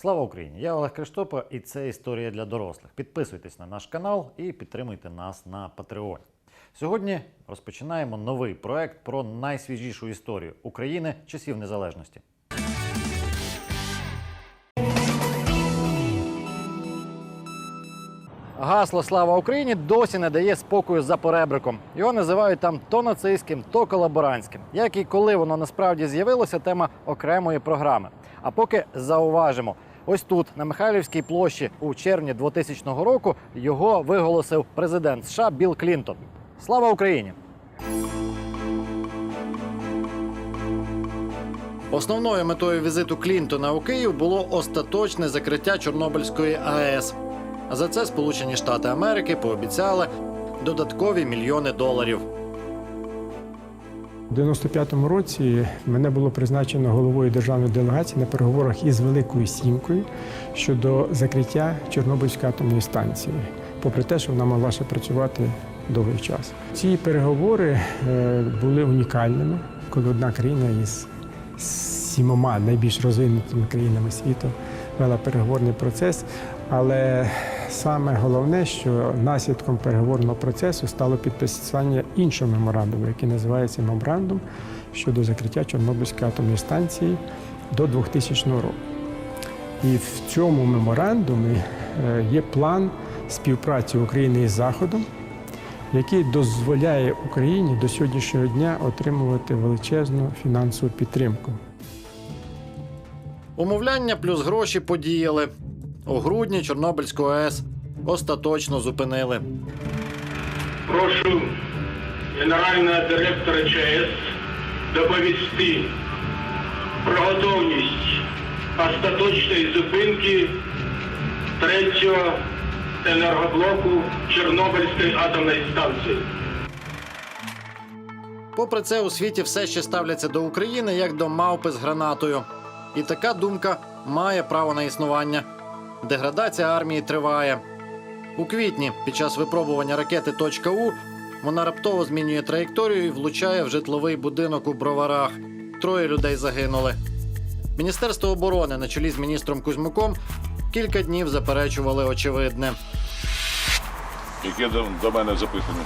Слава Україні! Я Олег Криштопа, і це історія для дорослих. Підписуйтесь на наш канал і підтримуйте нас на Патреоні. Сьогодні розпочинаємо новий проект про найсвіжішу історію України часів незалежності. Гасло Слава Україні досі не дає спокою за перебриком. Його називають там то нацистським, то колаборантським. Як і коли воно насправді з'явилося, тема окремої програми. А поки зауважимо, ось тут, на Михайлівській площі, у червні 2000 року, його виголосив президент США Білл Клінтон. Слава Україні! Основною метою візиту Клінтона у Київ було остаточне закриття Чорнобильської АЕС. За це Сполучені Штати Америки пообіцяли додаткові мільйони доларів. У 95-му році мене було призначено головою державної делегації на переговорах із Великою Сімкою щодо закриття Чорнобильської атомної станції, попри те, що вона могла ще працювати довгий час. Ці переговори е, були унікальними, коли одна країна із сімома найбільш розвинутими країнами світу вела переговорний процес. Але саме головне, що наслідком переговорного процесу стало підписання іншого меморандуму, який називається меморандум щодо закриття Чорнобильської атомної станції до 2000 року. І в цьому меморандумі е, є план співпраці України із Заходом, який дозволяє Україні до сьогоднішнього дня отримувати величезну фінансову підтримку. Умовляння плюс гроші подіяли. У грудні Чорнобильську АЕС остаточно зупинили. Прошу генерального директора ЧАЕС доповісти про готовність остаточної зупинки третього енергоблоку Чорнобильської атомної станції. Попри це, у світі все ще ставляться до України як до мавпи з гранатою. І така думка має право на існування. Деградація армії триває. У квітні, під час випробування ракети «Точка-У», вона раптово змінює траєкторію і влучає в житловий будинок у броварах. Троє людей загинули. Міністерство оборони на чолі з міністром Кузьмуком кілька днів заперечували очевидне. Яке до, до мене запитання?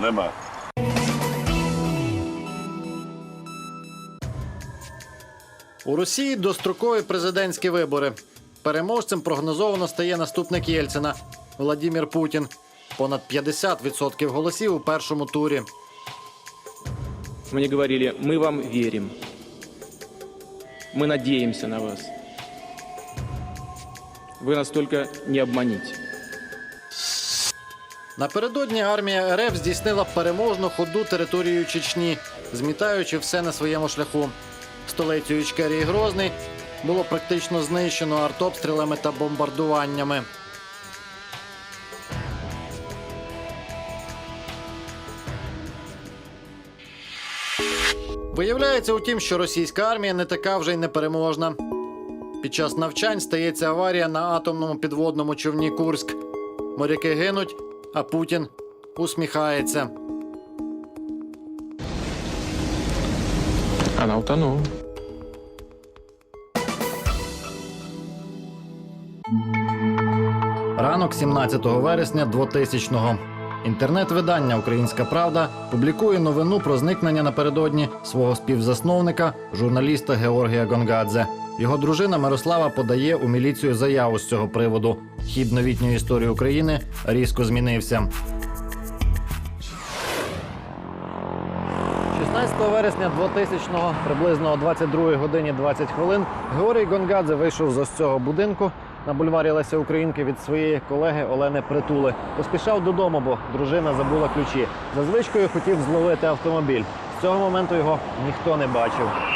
Нема. У Росії дострокові президентські вибори. Переможцем прогнозовано стає наступник Єльцина Владімір Путін. Понад 50% голосів у першому турі. Мне говорили, мы вам верим. Мы надеемся на вас. Вы нас только не обманите. Напередодні армія РФ здійснила переможну ходу територією Чечні, змітаючи все на своєму шляху. Столицю Ічкерії Грозний було практично знищено артобстрілами та бомбардуваннями. Виявляється, утім, що російська армія не така вже й непереможна. Під час навчань стається аварія на атомному підводному човні Курськ. Моряки гинуть, а Путін усміхається. Она утонула. Ранок 17 вересня 2000-го. Інтернет-видання Українська Правда публікує новину про зникнення напередодні свого співзасновника, журналіста Георгія Гонгадзе. Його дружина Мирослава подає у міліцію заяву з цього приводу. Хід новітньої історії України різко змінився. 16 вересня 2000-го, приблизно о 22 годині 20 хвилин, Георгій Гонгадзе вийшов з цього будинку на бульварі Леся Українки від своєї колеги Олени Притули. Поспішав додому, бо дружина забула ключі. За звичкою хотів зловити автомобіль. З цього моменту його ніхто не бачив.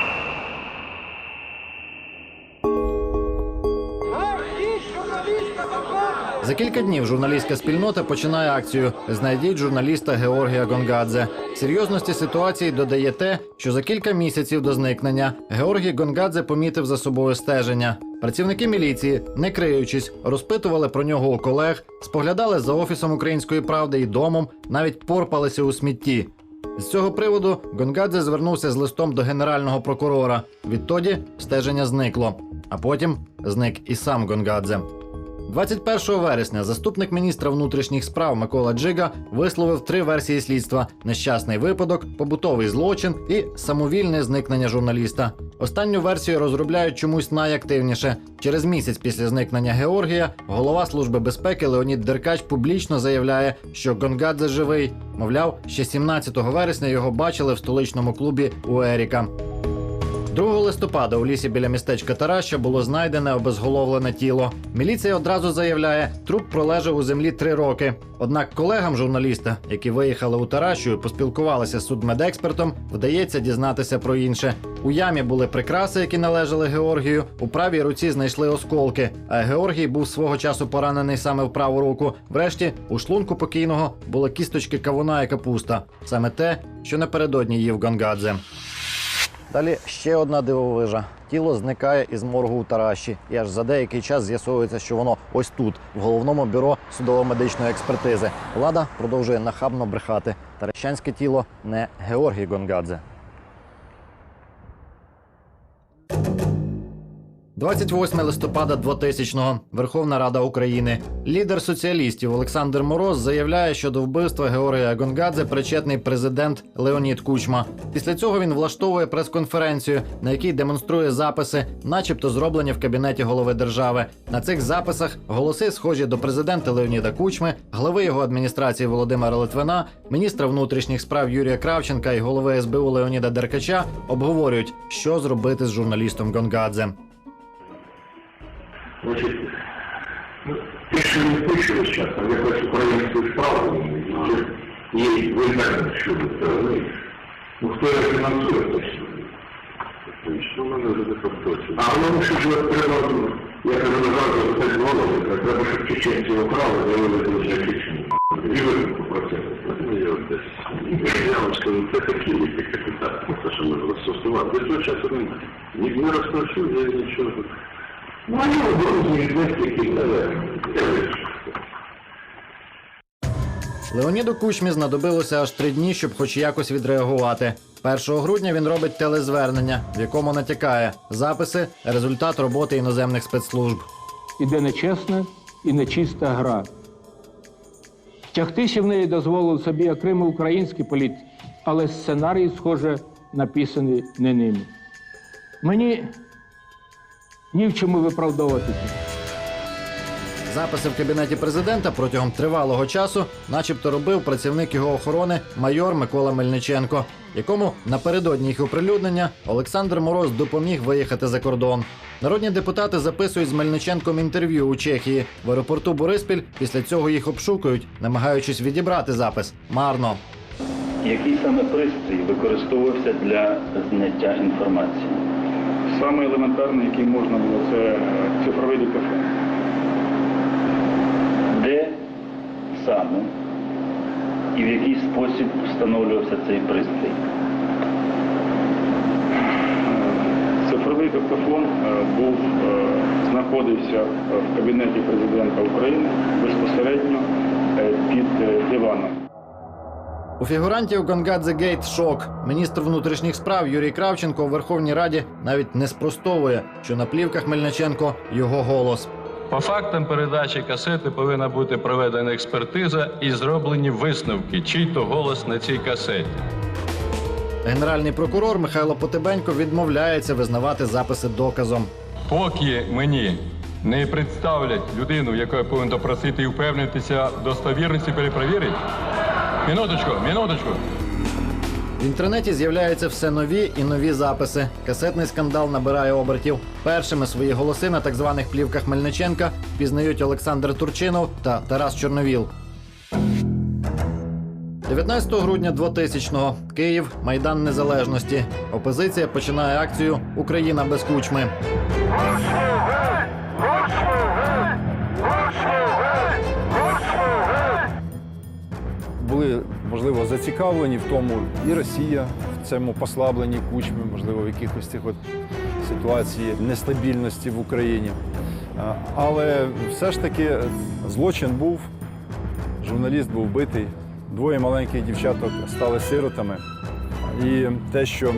За кілька днів журналістська спільнота починає акцію Знайдіть журналіста Георгія Гонгадзе. Серйозності ситуації додає те, що за кілька місяців до зникнення Георгій Гонгадзе помітив за собою стеження. Працівники міліції, не криючись, розпитували про нього у колег, споглядали за офісом української правди і домом, навіть порпалися у смітті. З цього приводу Гонгадзе звернувся з листом до генерального прокурора. Відтоді стеження зникло, а потім зник і сам Гонгадзе. 21 вересня заступник міністра внутрішніх справ Микола Джига висловив три версії слідства: нещасний випадок, побутовий злочин і самовільне зникнення журналіста. Останню версію розробляють чомусь найактивніше. Через місяць після зникнення Георгія голова служби безпеки Леонід Деркач публічно заявляє, що Гонгадзе живий. Мовляв, ще 17 вересня його бачили в столичному клубі у Еріка. 2 листопада у лісі біля містечка Тараща було знайдене обезголовлене тіло. Міліція одразу заявляє, труп пролежав у землі три роки. Однак колегам журналіста, які виїхали у Таращу і поспілкувалися з судмедекспертом, вдається дізнатися про інше. У ямі були прикраси, які належали Георгію. У правій руці знайшли осколки. А Георгій був свого часу поранений саме в праву руку. Врешті у шлунку покійного були кісточки кавуна і капуста. Саме те, що напередодні їв Гонгадзе. Далі ще одна дивовижа. Тіло зникає із моргу у Тараші, і аж за деякий час з'ясовується, що воно ось тут, в головному бюро судово-медичної експертизи. Влада продовжує нахабно брехати. Таращанське тіло не Георгій Гонгадзе. 28 листопада 2000-го. Верховна Рада України. Лідер соціалістів Олександр Мороз заявляє, що до вбивства Георгія Гонгадзе причетний президент Леонід Кучма. Після цього він влаштовує прес-конференцію, на якій демонструє записи, начебто зроблені в кабінеті голови держави. На цих записах голоси схожі до президента Леоніда Кучми, глави його адміністрації Володимира Литвина, міністра внутрішніх справ Юрія Кравченка і голови СБУ Леоніда Деркача обговорюють, що зробити з журналістом Гонгадзе. Значит, ну, те, не слышали сейчас, там якось українською справою, є в інтернет щодо цього, ну, ну, хто його фінансує, точно. Що в мене вже не точно. А воно що ж треба, я кажу, назад запитати голову, треба, щоб чеченці украли, заявили дуже Чечні. І виникнув процес. Ну, я. Я вам скажу, це такі ліки капітал, те, що ми застосувати. До цього часу немає. Не розпрошу, я нічого. А я в Грузії десь які, але, я вирішив. Леоніду Кучмі знадобилося аж три дні, щоб хоч якось відреагувати. 1 грудня він робить телезвернення, в якому натякає записи, результат роботи іноземних спецслужб. іде нечесна і нечиста гра. Тягтися в неї дозволив собі окремий український політик, але сценарій, схоже, написаний не ними. Мені ні в чому виправдовуватися. Записи в кабінеті президента протягом тривалого часу, начебто, робив працівник його охорони майор Микола Мельниченко, якому напередодні їх оприлюднення Олександр Мороз допоміг виїхати за кордон. Народні депутати записують з Мельниченком інтерв'ю у Чехії в аеропорту Бориспіль. Після цього їх обшукують, намагаючись відібрати запис. Марно. Який саме пристрій використовувався для зняття інформації? Саме елементарне, який можна було, це цифровий диктофон. Де саме і в який спосіб встановлювався цей пристрій? Цифровий диктофон е, був, е, знаходився в кабінеті президента України безпосередньо е, під диваном. У фігурантів Гонгадзе Гейт шок. Міністр внутрішніх справ Юрій Кравченко у Верховній Раді навіть не спростовує, що на плівках Мельниченко його голос. По фактам передачі касети повинна бути проведена експертиза і зроблені висновки, чий то голос на цій касеті. Генеральний прокурор Михайло Потебенько відмовляється визнавати записи доказом. Поки мені не представлять людину, яка я повинен допросити і впевнитися в достовірності перепровірить. Минуточку, минуточку. В інтернеті з'являються все нові і нові записи. Касетний скандал набирає обертів. Першими свої голоси на так званих плівках Мельниченка пізнають Олександр Турчинов та Тарас Чорновіл. 19 грудня 2000-го. Київ, Майдан Незалежності. Опозиція починає акцію Україна без кучми. Були можливо зацікавлені в тому і Росія в цьому послабленні кучми, можливо, в якихось цих от ситуації нестабільності в Україні. Але все ж таки злочин був, журналіст був вбитий, двоє маленьких дівчаток стали сиротами. І те, що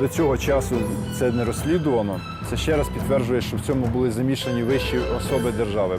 до цього часу це не розслідувано, це ще раз підтверджує, що в цьому були замішані вищі особи держави.